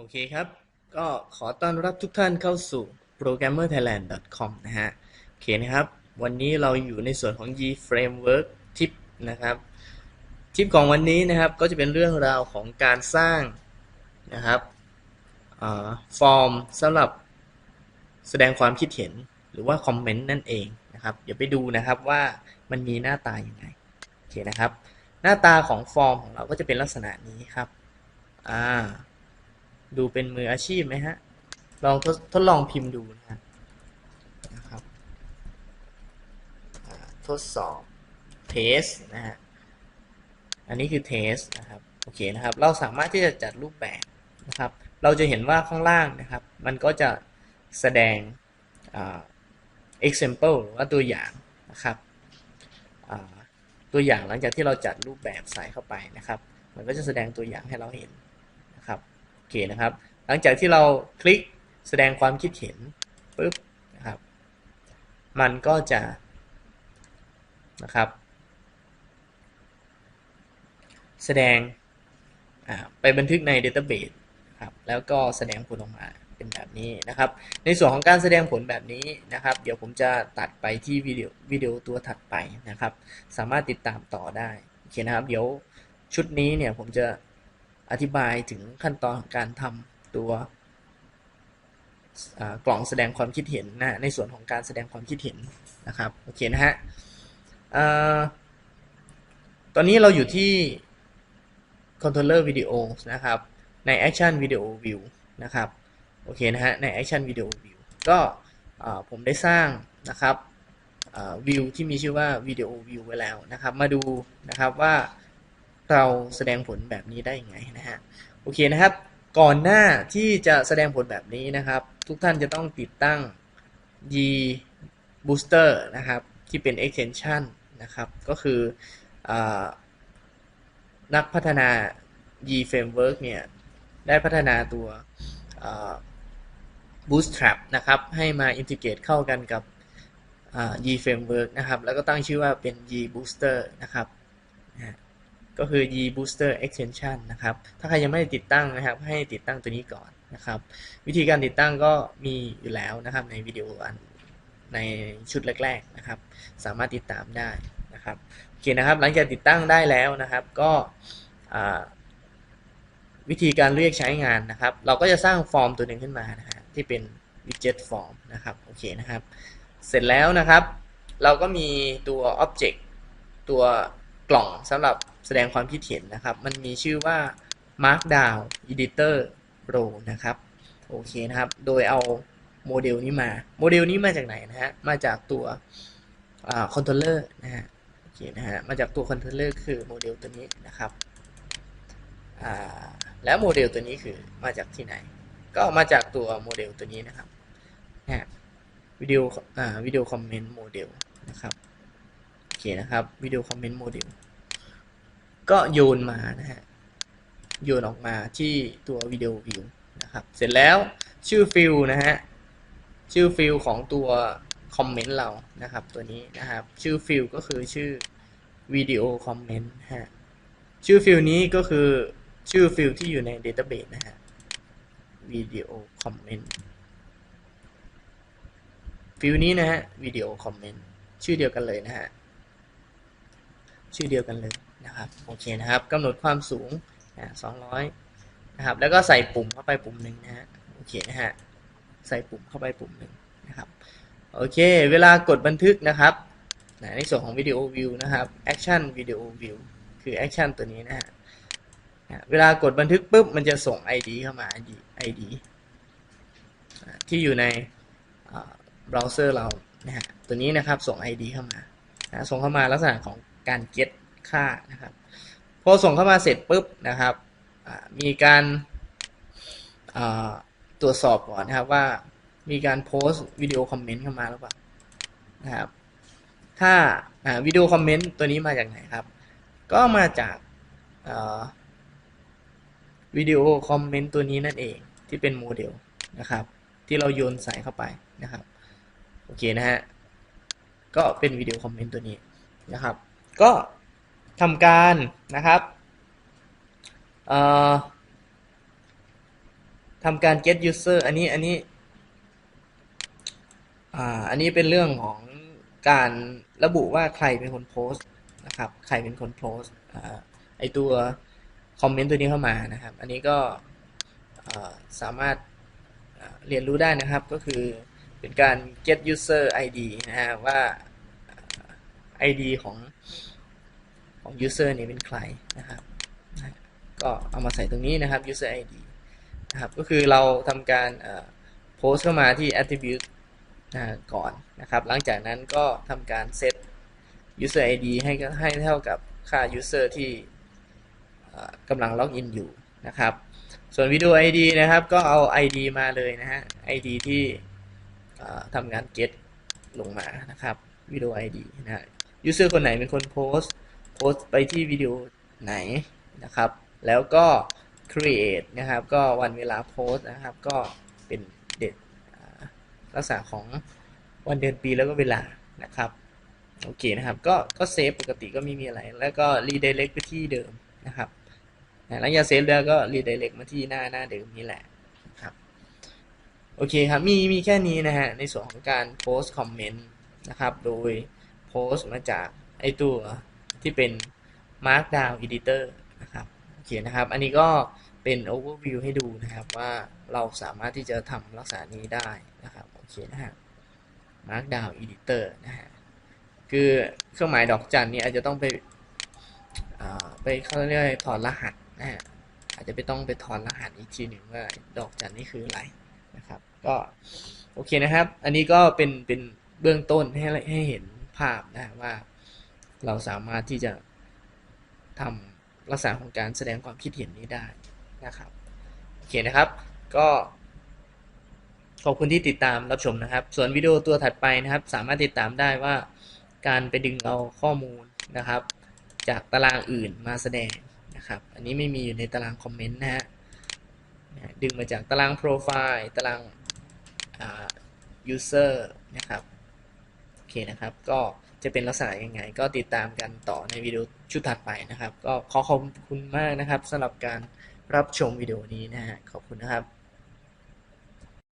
โอเคครับ ก็ขอต้อนรับทุกท่านเข้าสู่ programmerthailand.com นะฮะ โอเคนะครับ วันนี้เราอยู่ในส่วนของ G Framework Tip นะครับ ทิปของวันนี้นะครับก็จะเป็นเรื่องราวของการสร้างนะครับฟอร์มสำหรับแสดงความคิดเห็นหรือว่าคอมเมนต์นั่นเองนะครับ เดี๋ยวไปดูนะครับว่ามันมีหน้าตาอย่างไรโอเคนะครับ หน้าตาของฟอร์มของเราก็จะเป็นลักษณะนี้ครับ อ่า ดูเป็นมืออาชีพไหมฮะ ลองทดทดลองพิมพ์ดูนะฮะนะครับทดสอบเทสนะฮะ อันนี้คือเทสนะครับ โอเคนะครับ เราสามารถที่จะจัดรูปแบบนะครับ เราจะเห็นว่าข้างล่างนะครับ มันก็จะแสดง example หรือว่าตัวอย่างนะครับตัวอย่างหลังจากที่เราจัดรูปแบบใส่เข้าไปนะครับ มันก็จะแสดงตัวอย่างให้เราเห็น อเคนะครับ หลังจากที่เราคลิกแสดงความคิดเห็นปุ๊บนะครับ มันก็จะนะครับ แสดงไปบันทึกใน Database ครับแล้วก็แสดงผลออกมาเป็นแบบนี้นะครับ ในส่วนของการแสดงผลแบบนี้นะครับ เดี๋ยวผมจะตัดไปที่วิดีโอวิดีโอตัวถัดไปนะครับ สามารถติดตามต่อได้โอเคนะครับ เดี๋ยวชุดนี้เนี่ยผมจะ อธิบายถึงขั้นตอนของการทำตัวกล่องแสดงความคิดเห็นนะในส่วนของการแสดงความคิดเห็นนะครับโอเคนะฮะตอนนี้เราอยู่ที่ controller video นะครับใน action video view นะครับโอเคนะฮะใน action video view ก็ผมได้สร้างนะครับวิวที่มีชื่อว่า video view ไว้แล้วนะครับ มาดูนะครับว่า เราแสดงผลแบบนี้ได้ยังไงนะฮะโอเคนะครับ ก่อนหน้าที่จะแสดงผลแบบนี้นะครับ ทุกท่านจะต้องติดตั้ง G Booster นะครับ ที่เป็น extension นะครับ ก็คืออนักพัฒนา G Framework เนี่ยได้พัฒนาตัว Bootstrap นะครับให้มาอินทิเกตเข้ากันกับ G Framework นะครับ แล้วก็ตั้งชื่อว่าเป็น G Booster นะครับ ก็คือ G Booster Extension นะครับ ถ้าใครยังไม่ได้ติดตั้งนะครับ ให้ติดตั้งตัวนี้ก่อนนะครับ วิธีการติดตั้งก็มีอยู่แล้วนะครับ ในวิดีโออันในชุดแรก ๆนะครับ สามารถติดตามได้นะครับโอเคนะครับ หลังจากติดตั้งได้แล้วนะครับ ก็วิธีการเรียกใช้งานนะครับ เราก็จะสร้างฟอร์มตัวหนึ่งขึ้นมานะฮะที่เป็นวิดเจ็ตฟอร์มนะครับโอเคนะครับ เสร็จแล้วนะครับ เราก็มีตัว Object ตัวกล่องสำหรับ แสดงความคิดเห็นนะครับ มันมีชื่อว่า Markdown Editor Pro นะครับ โอเคนะครับ โดยเอาโมเดลนี้มา โมเดลนี้มาจากไหนนะฮะ มาจากตัวคอนโทรลเลอร์นะฮะ โอเคนะฮะ มาจากตัวคอนโทรลเลอร์คือโมเดลตัวนี้นะครับแล้วโมเดลตัวนี้คือมาจากที่ไหน ก็มาจากตัวโมเดลตัวนี้นะครับนะวิดีโอวิดีโอคอมเมนต์โมเดลนะครับ โอเคนะครับวิดีโอคอมเมนต์โมเดล ก็โยนมานะฮะโยนออกมาที่ตัววิดีโอวิวนะครับ เสร็จแล้วชื่อฟิลนะฮะชื่อฟิลของตัวคอมเมนต์เรานะครับ ตัวนี้นะครับ ชื่อฟิลก็คือชื่อวิดีโอคอมเมนต์ฮะชื่อฟิลนี้ก็คือชื่อฟิลที่อยู่ใน Database นะฮะวิดีโอคอมเมนต์ฟิลนี้นะฮะวิดีโอคอมเมนต์ชื่อเดียวกันเลยนะฮะชื่อเดียวกันเลย นะครับโอเคนะครับกำหนดความสูงนะสองร้อยนะครับแล้วก็ใส่ปุ่มเข้าไปปุ่มหนึ่งนะฮะโอเคนะฮะใส่ปุ่มเข้าไปปุ่มหนึ่งนะครับโอเค เวลากดบันทึกนะครับในส่วนของวิดีโอวิวนะครับ Action Video View คือ Action ตัวนี้นะฮะเวลากดบันทึกปุ๊บมันจะส่ง ID เข้ามา ID ID ที่อยู่ในเบราว์เซอร์เรานะฮะตัวนี้นะครับส่ง ID เข้ามาส่งเข้ามาลักษณะของการ get ค่านะครับพอส่งเข้ามาเสร็จปุ๊บนะครับมีการตรวจสอบก่อนนะครับว่ามีการโพสต์วิดีโอคอมเมนต์เข้ามาหรือเปล่านะครับถ้าวิดีโอคอมเมนต์ตัวนี้มาจากไหนครับ ก็มาจากวิดีโอคอมเมนต์ตัวนี้นั่นเองที่เป็นโมเดลนะครับ ที่เราโยนใส่เข้าไปนะครับโอเคนะฮะก็เป็นวิดีโอคอมเมนต์ตัวนี้นะครับ ก็ ทำการนะครับทำการ get user อันนี้อันนี้อ่าอันนี้เป็นเรื่องของการระบุว่าใครเป็นคนโพสต์นะครับใครเป็นคนโพสต์ไอตัวคอมเมนต์ตัวนี้เข้ามานะครับ อันนี้ก็สามารถเรียนรู้ได้นะครับก็คือเป็นการ get user ID นะฮะว่า ID ของ ของ user นี่เป็นใครนะครับก็เอามาใส่ตรงนี้นะครับ user ID นะครับก็คือเราทำการโพสเข้ามาที่ attribute นะก่อนนะครับ หลังจากนั้นก็ทำการ set user ID ให้ให้เท่ากับค่า user ที่กำลังล็อกอินอยู่นะครับ ส่วนวิดีโอ ID นะครับ ก็เอา ID มาเลยนะฮะ ID ที่อ่ทำงาน get ลงมานะครับวิดีโอ ID นะฮะ user คนไหนเป็นคนโพส โพสไปที่วิดีโอไหนนะครับ แล้วก็ create นะครับ ก็วันเวลาโพสนะครับ ก็เป็นเด็ดลักษณะของวันเดือนปีแล้วก็เวลานะครับโอเคนะครับ ก็ก็เซฟปกติก็ไม่มีอะไร แล้วก็ redirect ไปที่เดิมนะครับหลังจากเซฟแล้วก็ redirect มาที่หน้าหน้าเดิมนี่แหละนะครับโอเคครับมีมีแค่นี้นะฮะในส่วนของการโพสต์คอมเมนต์นะครับ โดยโพสต์มาจากไอตัว ที่เป็น Markdown Editor นะครับโอเคนะครับ อันนี้ก็เป็น overview ให้ดูนะครับว่าเราสามารถที่จะทำลักษณะนี้ได้นะครับโอเคนะฮะ Markdown Editor นะฮะคือเครื่องหมายดอกจันนี่อาจจะต้องไปอ่าไปเขาเรียกถอดรหัสนะฮะอาจจะไปต้องไปถอนรหัสอีกทีหนึ่งว่าดอกจันนี่คืออะไรนะครับก็โอเคนะครับ อันนี้ก็เป็นเป็นเบื้องต้นให้ให้เห็นภาพนะว่า เราสามารถที่จะทำลักษณะของการแสดงความคิดเห็นนี้ได้นะครับโอเคนะครับ ก็ขอบคุณที่ติดตามรับชมนะครับ ส่วนวิดีโอตัวถัดไปนะครับ สามารถติดตามได้ว่าการไปดึงเอาข้อมูลนะครับ จากตารางอื่นมาแสดงนะครับ อันนี้ไม่มีอยู่ในตารางคอมเมนต์นะฮะดึงมาจากตารางโปรไฟล์ตารางอ่า user นะครับ โอเคนะครับ ก็ จะเป็นลักษณะยังไง ก็ติดตามกันต่อในวิดีโอชุดถัดไปนะครับ ก็ขอขอบคุณมากนะครับสำหรับการรับชมวิดีโอนี้นะฮะขอบคุณนะครับ